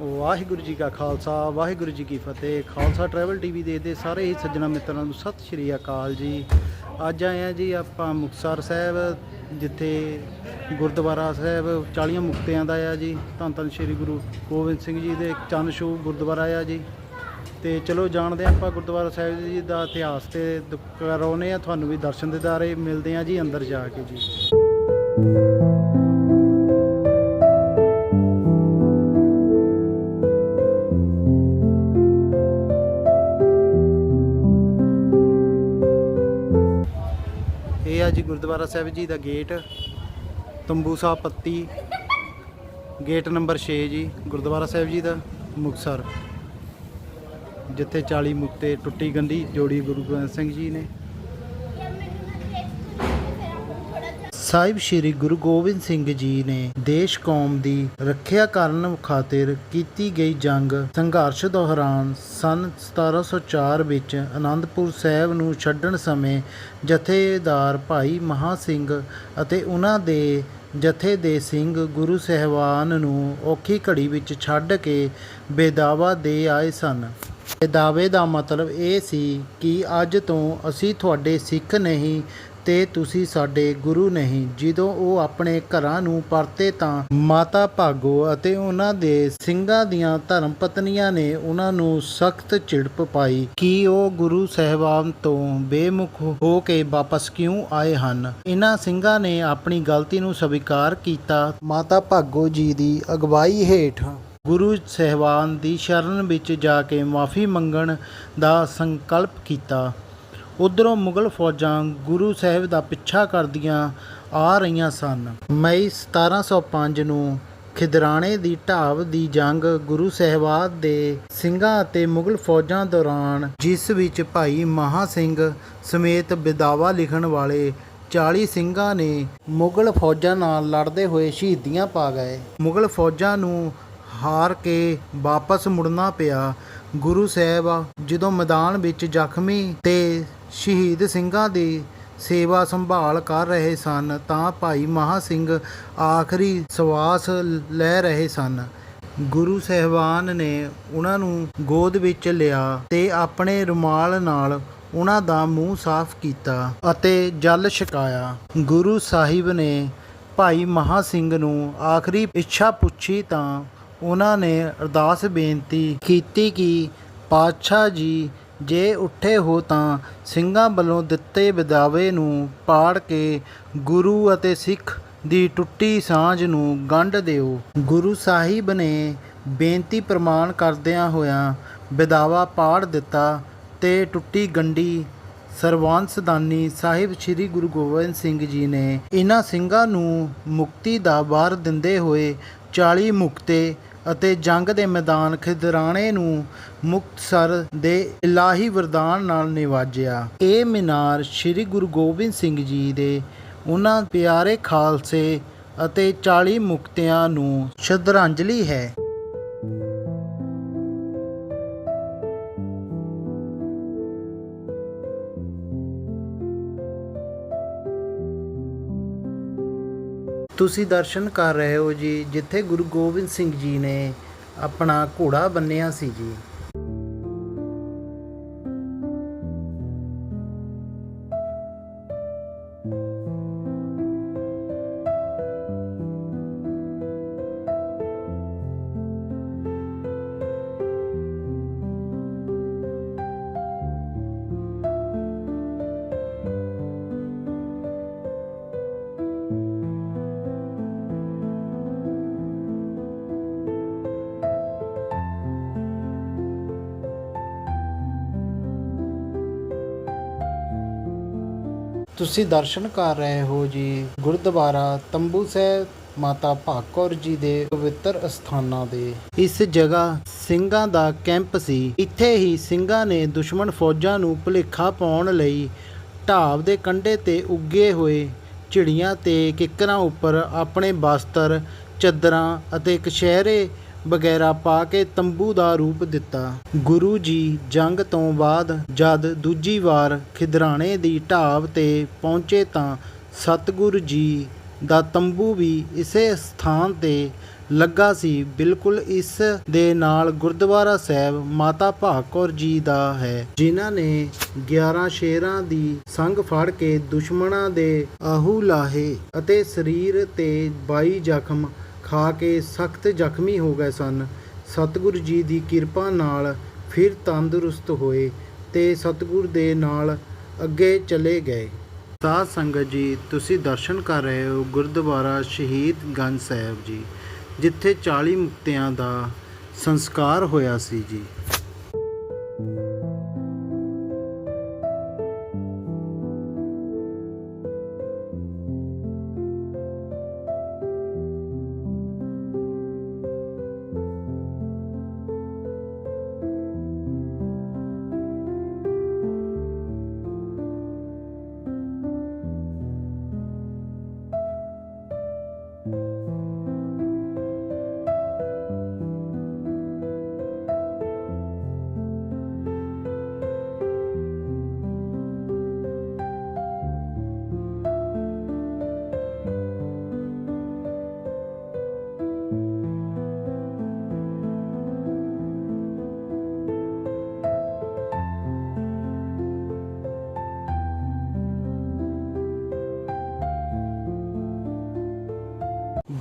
ਵਾਹਿਗੁਰੂ ਜੀ ਕਾ ਖਾਲਸਾ, ਵਾਹਿਗੁਰੂ ਜੀ ਕੀ ਫਤਿਹ। Khalsa travel TV ਦੇ ਦੇ ਸਾਰੇ ਹੀ ਸੱਜਣਾ ਮਿੱਤਰਾਂ ਨੂੰ ਸਤਿ ਸ਼੍ਰੀ ਅਕਾਲ ਜੀ। ਅੱਜ ਆਏ ਆ ਜੀ ਆਪਾਂ ਮੁਕਤਸਰ ਸਾਹਿਬ, ਜਿੱਥੇ ਗੁਰਦੁਆਰਾ ਸਾਹਿਬ 40 ਮੁਕਤਿਆਂ ਦਾ ਆ ਜੀ। ਧੰਨ ਧੰਨ ਸ਼੍ਰੀ ਗੁਰੂ ਗੋਬਿੰਦ ਸਿੰਘ ਜੀ ਦੇ ਚੰਨ ਛੂ ਗੁਰਦੁਆਰਾ ਆ ਜੀ। ਤੇ ਚਲੋ ਜਾਣਦੇ ਹਾਂ ਆਪਾਂ ਗੁਰਦੁਆਰਾ ਸਾਹਿਬ ਜੀ ਦਾ ਇਤਿਹਾਸ ਤੇ ਦ- ਕਰਾਉਂਦੇ ਆ, ਤੁਹਾਨੂੰ ਵੀ ਦਰਸ਼ਨ ਦਿਦਾਰੇ ਮਿਲਦੇ ਆ ਜੀ ਅੰਦਰ ਜਾ ਕੇ ਜੀ। ਜੀ ਗੁਰਦੁਆਰਾ ਸਾਹਿਬ ਜੀ ਦਾ ਗੇਟ ਤੰਬੂਸਾ ਪੱਤੀ, ਗੇਟ ਨੰਬਰ 6 ਜੀ, ਗੁਰਦੁਆਰਾ ਸਾਹਿਬ ਜੀ ਦਾ ਮੁਕਤਸਰ। ਜਿੱਥੇ 40 ਮੁਕਤੇ ਟੁੱਟੀ ਗੰਢੀ ਜੋੜੀ ਗੁਰੂ ਗੋਬਿੰਦ ਸਿੰਘ ਜੀ ਨੇ। ਸਾਹਿਬ ਸ੍ਰੀ ਗੁਰੂ ਗੋਬਿੰਦ ਸਿੰਘ ਜੀ ਨੇ ਦੇਸ਼ ਕੌਮ ਦੀ ਰੱਖਿਆ ਕਰਨ ਖਾਤਰ ਕੀਤੀ ਗਈ ਜੰਗ ਸੰਘਰਸ਼ ਦੌਰਾਨ ਸਨ 1704 ਵਿੱਚ ਆਨੰਦਪੁਰ ਸਾਹਿਬ ਨੂੰ ਛੱਡਣ ਸਮੇਂ ਜਥੇਦਾਰ ਭਾਈ ਮਹਾ ਸਿੰਘ ਅਤੇ ਉਹਨਾਂ ਦੇ ਜਥੇ ਦੇ ਸਿੰਘ ਗੁਰੂ ਸਹਿਬਾਨ ਨੂੰ ਔਖੀ ਘੜੀ ਵਿੱਚ ਛੱਡ ਕੇ ਬੇਦਾਵਾ ਦੇ ਆਏ ਸਨ। ਬੇਦਾਵੇ ਦਾ ਮਤਲਬ ਇਹ ਸੀ ਕਿ ਅੱਜ ਤੋਂ ਅਸੀਂ ਤੁਹਾਡੇ ਸਿੱਖ ਨਹੀਂ ਤੇ ਤੁਸੀਂ ਸਾਡੇ ਗੁਰੂ ਨਹੀਂ। ਜਦੋਂ ਉਹ ਆਪਣੇ ਘਰਾਂ ਨੂੰ ਪਰਤੇ ਤਾਂ ਮਾਤਾ ਭਾਗੋ ਅਤੇ ਉਹਨਾਂ ਦੇ ਸਿੰਘਾਂ ਦੀਆਂ ਧਰਮ ਪਤਨੀਆਂ ਨੇ ਉਹਨਾਂ ਨੂੰ ਸਖਤ ਝਿੜਪ ਪਾਈ। ਕਿ ਉਹ ਗੁਰੂ ਸਾਹਿਬਾਨ ਤੋਂ ਬੇਮੁਖ ਹੋ ਕੇ ਵਾਪਸ ਕਿਉਂ ਆਏ ਹਨ? ਇਹਨਾਂ ਸਿੰਘਾਂ ਨੇ ਆਪਣੀ ਗਲਤੀ ਨੂੰ ਸਵੀਕਾਰ ਕੀਤਾ। ਮਾਤਾ ਭਾਗੋ ਜੀ ਦੀ ਅਗਵਾਈ ਹੇਠ ਗੁਰੂ ਸਹਿਬਾਨ ਦੀ ਸ਼ਰਨ ਵਿੱਚ ਜਾ ਕੇ ਮਾਫੀ ਮੰਗਣ ਦਾ ਸੰਕਲਪ ਕੀਤਾ। ਉਧਰੋਂ ਮੁਗਲ ਫੌਜਾਂ ਗੁਰੂ ਸਾਹਿਬ ਦਾ ਪਿੱਛਾ ਕਰਦੀਆਂ ਆ ਰਹੀਆਂ ਸਨ। ਮਈ 1705 ਨੂੰ ਖਿਦਰਾਣੇ ਦੀ ਢਾਬ ਦੀ ਜੰਗ ਗੁਰੂ ਸਾਹਿਬਾਨ ਦੇ ਸਿੰਘਾਂ ਅਤੇ ਮੁਗਲ ਫੌਜਾਂ ਦੌਰਾਨ, ਜਿਸ ਵਿੱਚ ਭਾਈ ਮਹਾ ਸਿੰਘ ਸਮੇਤ ਬਿਦਾਵਾ ਲਿਖਣ ਵਾਲੇ 40 ਸਿੰਘਾਂ ਨੇ ਮੁਗਲ ਫੌਜਾਂ ਨਾਲ ਲੜਦੇ ਹੋਏ ਸ਼ਹੀਦੀਆਂ ਪਾ ਗਏ। ਮੁਗਲ ਫੌਜਾਂ ਨੂੰ ਹਾਰ ਕੇ ਵਾਪਸ ਮੁੜਨਾ ਪਿਆ। ਗੁਰੂ ਸਾਹਿਬ ਜਦੋਂ ਮੈਦਾਨ ਵਿੱਚ ਜ਼ਖਮੀ ਤੇ ਸ਼ਹੀਦ ਸਿੰਘਾਂ ਦੀ ਸੇਵਾ ਸੰਭਾਲ ਕਰ ਰਹੇ ਸਨ, ਤਾਂ ਭਾਈ ਮਹਾ ਸਿੰਘ ਆਖਰੀ ਸਵਾਸ ਲੈ ਰਹੇ ਸਨ। ਗੁਰੂ ਸਹਿਬਾਨ ਨੇ ਉਹਨਾਂ ਨੂੰ ਗੋਦ ਵਿੱਚ ਲਿਆ ਤੇ ਆਪਣੇ ਰੁਮਾਲ ਨਾਲ ਉਹਨਾਂ ਦਾ ਮੂੰਹ ਸਾਫ਼ ਕੀਤਾ ਅਤੇ ਜਲ ਛਕਾਇਆ। ਗੁਰੂ ਸਾਹਿਬ ਨੇ ਭਾਈ ਮਹਾ ਸਿੰਘ ਨੂੰ ਆਖਰੀ ਇੱਛਾ ਪੁੱਛੀ ਤਾਂ ਉਹਨਾਂ ਨੇ ਅਰਦਾਸ ਬੇਨਤੀ ਕੀਤੀ ਕਿ ਪਾਤਸ਼ਾਹ ਜੀ ਜੇ ਉੱਠੇ ਹੋ ਤਾਂ ਸਿੰਘਾਂ ਵੱਲੋਂ ਦਿੱਤੇ ਵਿਦਾਵੇ ਨੂੰ ਪਾੜ ਕੇ ਗੁਰੂ ਅਤੇ ਸਿੱਖ ਦੀ ਟੁੱਟੀ ਸਾਂਝ ਨੂੰ ਗੰਢ ਦਿਓ। ਗੁਰੂ ਸਾਹਿਬ ਨੇ ਬੇਨਤੀ ਪ੍ਰਮਾਣ ਕਰਦਿਆਂ ਹੋਇਆਂ ਵਿਦਾਵਾ ਪਾੜ ਦਿੱਤਾ ਤੇ ਟੁੱਟੀ ਗੰਢੀ ਸਰਵਾਂਸਦਾਨੀ ਸਾਹਿਬ ਸ੍ਰੀ ਗੁਰੂ ਗੋਬਿੰਦ ਸਿੰਘ ਜੀ ਨੇ ਇਹਨਾਂ ਸਿੰਘਾਂ ਨੂੰ ਮੁਕਤੀ ਦਾ ਵਾਰ ਦਿੰਦੇ ਹੋਏ 40 ਮੁਕਤੇ ਅਤੇ ਜੰਗ ਦੇ ਮੈਦਾਨ ਖਿਦਰਾਣੇ ਨੂੰ ਮੁਕਤਸਰ ਦੇ ਇਲਾਹੀ ਵਰਦਾਨ ਨਾਲ ਨਿਵਾਜਿਆ। ਇਹ ਮੀਨਾਰ ਸ੍ਰੀ ਗੁਰੂ ਗੋਬਿੰਦ ਸਿੰਘ ਜੀ ਦੇ ਉਹਨਾਂ ਪਿਆਰੇ ਖਾਲਸੇ ਅਤੇ 40 ਮੁਕਤਿਆਂ ਨੂੰ ਸ਼ਰਧਾਂਜਲੀ ਹੈ। ਤੁਸੀਂ ਦਰਸ਼ਨ ਕਰ ਰਹੇ ਹੋ ਜੀ, ਜਿੱਥੇ ਗੁਰੂ ਗੋਬਿੰਦ ਸਿੰਘ ਜੀ ਨੇ ਆਪਣਾ ਘੋੜਾ ਬੰਨਿਆ ਸੀ ਜੀ। ਤੁਸੀਂ ਦਰਸ਼ਨ ਕਰ ਰਹੇ ਹੋ ਜੀ ਗੁਰਦੁਆਰਾ ਤੰਬੂ ਸਾਹਿਬ, ਮਾਤਾ ਭਾਗੌਰ ਜੀ ਦੇ ਪਵਿੱਤਰ ਅਸਥਾਨਾਂ ਦੇ। ਇਸ ਜਗ੍ਹਾ ਸਿੰਘਾਂ ਦਾ ਕੈਂਪ ਸੀ। ਇੱਥੇ ਹੀ ਸਿੰਘਾਂ ਨੇ ਦੁਸ਼ਮਣ ਫੌਜਾਂ ਨੂੰ ਭੁਲੇਖਾ ਪਾਉਣ ਲਈ ਢਾਬ ਦੇ ਕੰਢੇ ਤੇ ਉੱਗੇ ਹੋਏ ਝਿੜੀਆਂ ਤੇ ਕਿੱਕਰਾਂ ਉੱਪਰ ਆਪਣੇ ਬਸਤਰ, ਚੱਦਰਾਂ ਅਤੇ ਕਸ਼ਹਿਰੇ ਵਗੈਰਾ ਪਾ ਕੇ ਤੰਬੂ ਦਾ ਰੂਪ ਦਿੱਤਾ। ਗੁਰੂ ਜੀ ਜੰਗ ਤੋਂ ਬਾਅਦ ਜਦ ਦੂਜੀ ਵਾਰ ਖਿਦਰਾਣੇ ਦੀ ਢਾਬ ਤੇ ਪਹੁੰਚੇ ਤਾਂ ਸਤਿਗੁਰੂ ਜੀ ਦਾ ਤੰਬੂ ਵੀ ਇਸੇ ਸਥਾਨ ਤੇ ਲੱਗਾ ਸੀ। ਬਿਲਕੁਲ ਇਸ ਦੇ ਨਾਲ ਗੁਰਦੁਆਰਾ ਸਾਹਿਬ ਮਾਤਾ ਭਾਗ ਕੌਰ ਜੀ ਦਾ ਹੈ, ਜਿਨ੍ਹਾਂ ਨੇ 11 ਸ਼ੇਰਾਂ ਦੀ ਸੰਗ ਫੜ ਕੇ ਦੁਸ਼ਮਣਾਂ ਦੇ ਆਹੂ ਲਾਹੇ ਅਤੇ ਸਰੀਰ ਤੇ 22 ਜ਼ਖਮ ਖਾ ਕੇ ਸਖਤ ਜ਼ਖਮੀ ਹੋ ਗਏ ਸਨ। ਸਤਿਗੁਰੂ ਜੀ ਦੀ ਕਿਰਪਾ ਨਾਲ ਫਿਰ ਤੰਦਰੁਸਤ ਹੋਏ ਤੇ ਸਤਿਗੁਰ ਦੇ ਨਾਲ ਅੱਗੇ ਚਲੇ ਗਏ। ਸਾਧ ਸੰਗਤ ਜੀ, ਤੁਸੀਂ ਦਰਸ਼ਨ ਕਰ ਰਹੇ ਹੋ ਗੁਰਦੁਆਰਾ ਸ਼ਹੀਦ ਗੰਜ ਸਾਹਿਬ ਜੀ, ਜਿੱਥੇ 40 ਮੁਕਤਿਆਂ ਦਾ ਸੰਸਕਾਰ ਹੋਇਆ ਸੀ ਜੀ।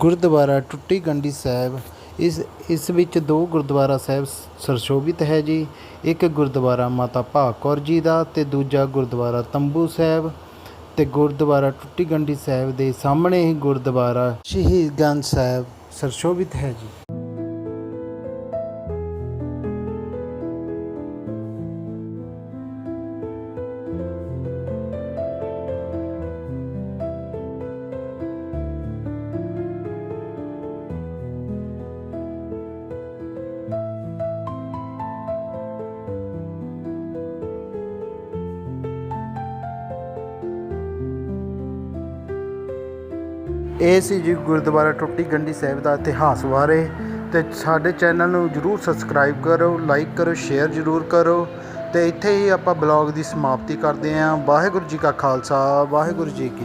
ਗੁਰਦੁਆਰਾ ਟੁੱਟੀ ਗੰਢੀ ਸਾਹਿਬ, ਇਸ ਇਸ ਵਿੱਚ ਦੋ ਗੁਰਦੁਆਰਾ ਸਾਹਿਬ ਸਰਸ਼ੋਭਿਤ ਹੈ ਜੀ। ਇੱਕ ਗੁਰਦੁਆਰਾ ਮਾਤਾ ਭਾਗ ਕੌਰ ਜੀ ਦਾ ਅਤੇ ਦੂਜਾ ਗੁਰਦੁਆਰਾ ਤੰਬੂ ਸਾਹਿਬ ਅਤੇ ਗੁਰਦੁਆਰਾ ਟੁੱਟੀ ਗੰਢੀ ਸਾਹਿਬ ਦੇ ਸਾਹਮਣੇ ਹੀ ਗੁਰਦੁਆਰਾ ਸ਼ਹੀਦ ਗੰਜ ਸਾਹਿਬ ਸਰਸ਼ੋਭਿਤ ਹੈ ਜੀ। ਇਹ ਸੀ ਜੀ ਗੁਰਦੁਆਰਾ ਟੁੱਟੀ ਗੰਢੀ ਸਾਹਿਬ ਦਾ ਇਤਿਹਾਸ ਬਾਰੇ ਤੇ ਸਾਡੇ ਚੈਨਲ ਨੂੰ ਜਰੂਰ ਸਬਸਕ੍ਰਾਈਬ ਕਰੋ ਲਾਈਕ ਕਰੋ ਸ਼ੇਅਰ ਜਰੂਰ ਕਰੋ ਤੇ ਇੱਥੇ ਹੀ ਆਪਾਂ ਬਲੌਗ ਦੀ ਸਮਾਪਤੀ ਕਰਦੇ ਆਂ ਵਾਹਿਗੁਰੂ ਜੀ ਕਾ ਖਾਲਸਾ, ਵਾਹਿਗੁਰੂ ਜੀ ਕੀ